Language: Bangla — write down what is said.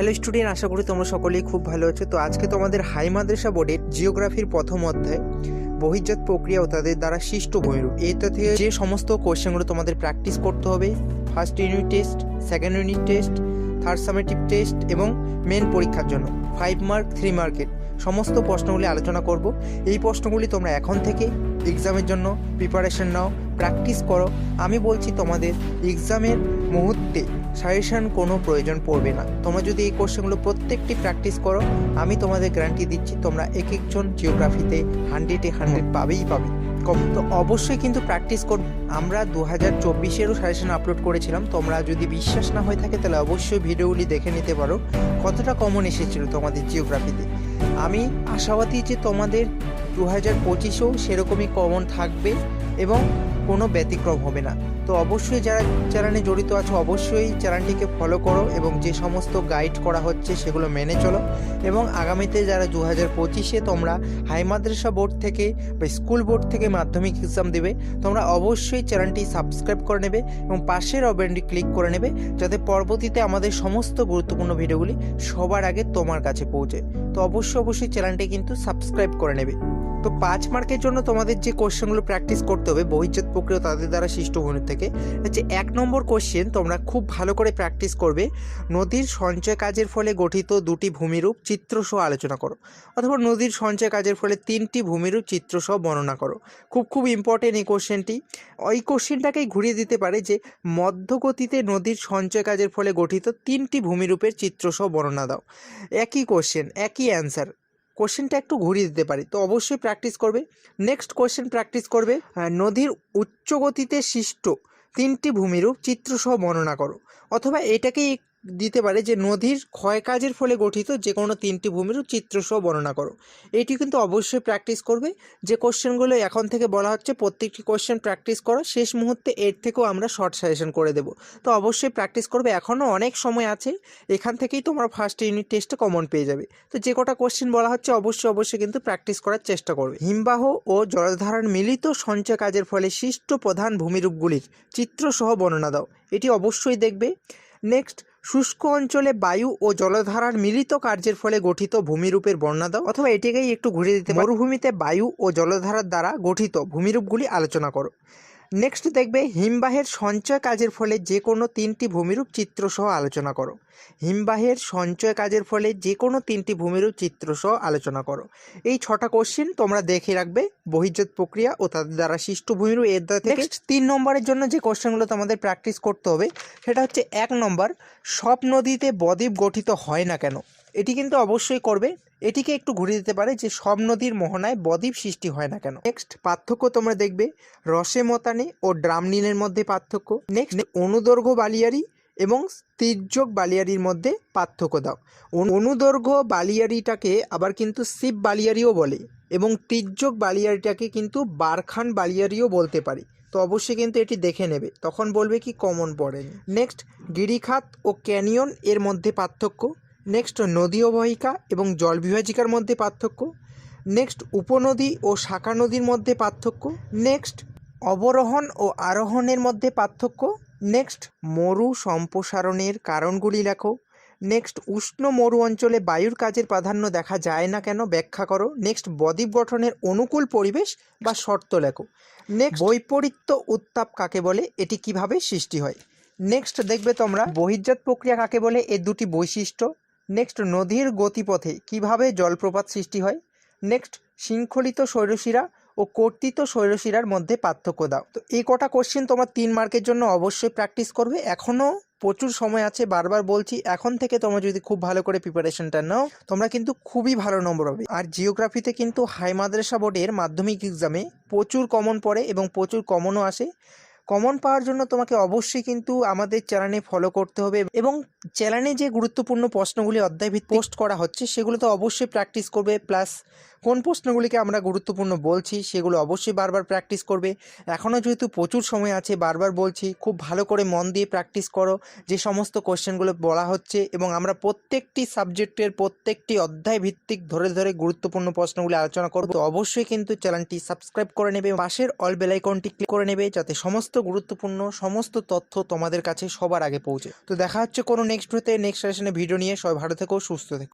হ্যালো স্টুডেন্ট আশা করি তোমরা সকলেই খুব ভালো আছো। তো আজকে তোমাদের হাই মাদ্রাসা বোর্ডের জিওগ্রাফির প্রথম অধ্যায়, বহির্জাত প্রক্রিয়া ও তাদের দ্বারা সৃষ্ট ভূমিরূপ এটা থেকে যে সমস্ত কোশ্চেনগুলো তোমাদের প্র্যাকটিস করতে হবে, first unit test, second unit test, third summative test এবং মেন পরীক্ষার জন্য। ফাইভ মার্ক, থ্রি মার্কের সমস্ত প্রশ্নগুলি আলোচনা করব। এই প্রশ্নগুলি তোমরা এখন থেকে এক্সামের জন্য প্রিপারেশন নাও, প্র্যাকটিস করো। আমি বলছি তোমাদের এক্সামের মুহূর্তে সাজেশন কোনো প্রয়োজন পড়বে না। তোমরা যদি এই কোশ্চেনগুলো প্রত্যেকটি প্র্যাকটিস করো, আমি তোমাদের গ্যারান্টি দিচ্ছি, তোমরা এক একজন জিওগ্রাফিতে হান্ড্রেডে হান্ড্রেড পাবেই পাবে। কম, তো অবশ্যই কিন্তু প্র্যাকটিস কর। আমরা দু হাজার চব্বিশেরও সাজেশন আপলোড করেছিলাম, তোমরা যদি বিশ্বাস না হয়ে থাকে তাহলে অবশ্যই ভিডিওগুলি দেখে নিতে পারো। কতটা কমন এসেছিল তোমাদের জিওগ্রাফিতে? আমি আশাবাদী যে তোমাদের দু হাজার পঁচিশেও সেরকমই কমন থাকবে এবং কোনো ব্যতিক্রম হবে না। তো অবশ্যই যারা চ্যানেলে জড়িত আছো, অবশ্যই চ্যানেলটিকে ফলো করো এবং যে সমস্ত গাইড করা হচ্ছে সেগুলো মেনে চলো। এবং আগামীতে যারা দু হাজার পঁচিশে তোমরা হাই মাদ্রাসা বোর্ড থেকে বা স্কুল বোর্ড থেকে মাধ্যমিক এক্সাম দেবে, তোমরা অবশ্যই চ্যানেলটি সাবস্ক্রাইব করে নেবে এবং পাশের অবেনটি ক্লিক করে নেবে যাতে পরবর্তীতে আমাদের সমস্ত গুরুত্বপূর্ণ ভিডিওগুলি সবার আগে তোমার কাছে পৌঁছে। তো অবশ্যই অবশ্যই চ্যানেলটি কিন্তু সাবস্ক্রাইব করে নেবে। তো পাঁচ মার্কের জন্য তোমাদের যে কোশ্চেনগুলো প্র্যাকটিস করতে হবে বহির্জাত প্রক্রিয়া তাদের দ্বারা সৃষ্ট ভূমি থেকে। হচ্ছে এক নম্বর কোশ্চেন তোমরা খুব ভালো করে প্র্যাকটিস করবে। নদীর সঞ্চয় কাজের ফলে গঠিত দুটি ভূমিরূপ চিত্রসহ আলোচনা করো। অথবা নদীর সঞ্চয় কাজের ফলে তিনটি ভূমিরূপ চিত্রসহ বর্ণনা করো। খুব খুব ইম্পর্টেন্ট এই কোশ্চেনটি ওই কোশ্চেনটাকেই ঘুরিয়ে দিতে পারে যে, মধ্যগতিতে নদীর সঞ্চয় কাজের ফলে গঠিত তিনটি ভূমিরূপের চিত্রসহ বর্ণনা দাও। একই কোশ্চেন একই অ্যান্সার কোশ্চেনটা একটু ঘুরিয়ে দিতে পারি। তো অবশ্যই প্র্যাকটিস করবে। নেক্সট কোশ্চেন প্র্যাকটিস করবে নদীর উচ্চ গতিতে সৃষ্ট তিনটি ভূমিরূপ চিত্রসহ বর্ণনা করো। অথবা এটাকেই দিতে পারে যে নদীর ক্ষয় কাজের ফলে গঠিত যে কোনো তিনটি ভূমিরূপ চিত্রসহ বর্ণনা করো। এটি কিন্তু অবশ্যই প্র্যাকটিস করবে। যে কোশ্চেনগুলো এখন থেকে বলা হচ্ছে, প্রত্যেকটি কোশ্চেন প্র্যাকটিস করো। শেষ মুহূর্তে এর থেকেও আমরা শর্ট সাজেশন করে দেবো। তো অবশ্যই প্র্যাকটিস করবে। এখনও অনেক সময় আছে। এখান থেকেই তোমরা ফার্স্ট ইউনিট টেস্টে কমন পেয়ে যাবে। তো যে কটা কোশ্চেন বলা হচ্ছে, অবশ্যই অবশ্যই কিন্তু প্র্যাকটিস করার চেষ্টা করবে। হিমবাহ ও জলধারার মিলিত সঞ্চয় কাজের ফলে সৃষ্ট প্রধান ভূমিরূপগুলির চিত্রসহ বর্ণনা দাও। এটি অবশ্যই দেখবে। নেক্সট শুষ্ক অঞ্চলে বায়ু ও জলধারার মিলিত কার্যের ফলে গঠিত ভূমিরূপের বর্ণনা দাও। অথবা এটিকেই একটু ঘুরে দিতে মরুভূমিতে বায়ু ও জলধারার দ্বারা গঠিত ভূমিরূপগুলি আলোচনা করো। নেক্সট দেখবে হিমবাহের সঞ্চয় কাজের ফলে যে কোনো তিনটি ভূমিরূপ চিত্রসহ আলোচনা করো। হিমবাহের সঞ্চয় কাজের ফলে যে কোনো তিনটি ভূমিরূপ চিত্রসহ আলোচনা করো। এই ছটা কোশ্চেন তোমরা দেখে রাখবে বহির্জাত প্রক্রিয়া ও তাদের দ্বারা সৃষ্ট ভূমিরূপ এর দ্বারা থেকে। তিন নম্বরের জন্য যে কোশ্চেনগুলো তোমাদের প্র্যাকটিস করতে হবে সেটা হচ্ছে এক নম্বর সব নদীতে বদ্বীপ গঠিত হয় না কেন? এটি কিন্তু অবশ্যই করবে। এটিকে একটু ঘুরিয়ে দিতে পারে যে সব নদীর মোহনায় বদ্বীপ সৃষ্টি হয় না কেন। নেক্সট পার্থক্য তোমরা দেখবে, রসে মতানে ও ড্রামলিনের মধ্যে পার্থক্য। নেক্সট অনুদৈর্ঘ্য বালিয়ারি এবং তির্যক বালিয়ারির মধ্যে পার্থক্য দাও। অনুদৈর্ঘ্য বালিয়ারিটাকে আবার কিন্তু শিব বালিয়ারিও বলে এবং তির্যক বালিয়ারিটাকে কিন্তু বারখান বালিয়ারিও বলতে পারি। তো অবশ্যই কিন্তু এটি দেখে নেবে। তখন বলবে কি, কমন পড়েনি। নেক্সট গিরিখাত ও ক্যানিয়ন এর মধ্যে পার্থক্য। নেক্সট নদী অববাহিকা এবং জল বিভাজিকার মধ্যে পার্থক্য। নেক্সট উপনদী ও শাখা নদীর মধ্যে পার্থক্য। নেক্সট অবরোহণ ও আরোহণের মধ্যে পার্থক্য। নেক্সট মরু সম্প্রসারণের কারণগুলি লেখো। নেক্সট উষ্ণ মরু অঞ্চলে বায়ুর কাজের প্রাধান্য দেখা যায় না কেন ব্যাখ্যা করো। নেক্সট বদ্বীপ গঠনের অনুকূল পরিবেশ বা শর্ত লেখো। নেক্সট বৈপরীত্য উত্তাপ কাকে বলে? এটি কীভাবে সৃষ্টি হয়? নেক্সট দেখবে তোমরা বহির্জাত প্রক্রিয়া কাকে বলে? এর দুটি বৈশিষ্ট্য। নেক্সট নদীর গতিপথে কীভাবে জলপ্রপাত সৃষ্টি হয়? নেক্সট শৃঙ্খলিত শৈলশিরা ও কর্তৃত শৈলশিরার মধ্যে পার্থক্য দাও। তো এই কটা কোশ্চেন তোমার তিন মার্কের জন্য অবশ্যই প্র্যাকটিস করবে। এখনও প্রচুর সময় আছে, বারবার বলছি, এখন থেকে তোমরা যদি খুব ভালো করে প্রিপারেশনটা নাও, তোমরা কিন্তু খুবই ভালো নম্বর হবে। আর জিওগ্রাফিতে কিন্তু হাই মাদ্রাসা বোর্ডের মাধ্যমিক এক্সামে প্রচুর কমন পড়ে এবং প্রচুর কমনও আসে। কমন পাওয়ার জন্য তোমাকে অবশ্যই কিন্তু আমাদের চ্যানেলে ফলো করতে হবে এবং চ্যানেলে যে গুরুত্বপূর্ণ প্রশ্নগুলি অধ্যায় পোস্ট করা হচ্ছে সেগুলো তো অবশ্যই প্র্যাকটিস করবে প্লাস কোন প্রশ্নগুলিকে আমরা গুরুত্বপূর্ণ বলছি সেগুলো অবশ্যই বারবার প্র্যাকটিস করবে। এখনও যেহেতু প্রচুর সময় আছে, বারবার বলছি, খুব ভালো করে মন দিয়ে প্র্যাকটিস করো যে সমস্ত কোশ্চেনগুলো বলা হচ্ছে এবং আমরা প্রত্যেকটি সাবজেক্টের প্রত্যেকটি অধ্যায় ভিত্তিক ধরে ধরে গুরুত্বপূর্ণ প্রশ্নগুলি আলোচনা করব। অবশ্যই কিন্তু চ্যানেলটি সাবস্ক্রাইব করে নেবে। পাশের অল বেল আইকনটি ক্লিক করে নেবে যাতে সমস্ত গুরুত্বপূর্ণ সমস্ত তথ্য তোমাদের কাছে সবার আগে পৌঁছে। তো দেখা হচ্ছে কোনো নেক্সট ভিডিওতে। নেক্সট সেশনে ভিডিও নিয়ে সবাই ভালো থেকো, সুস্থ থেকো।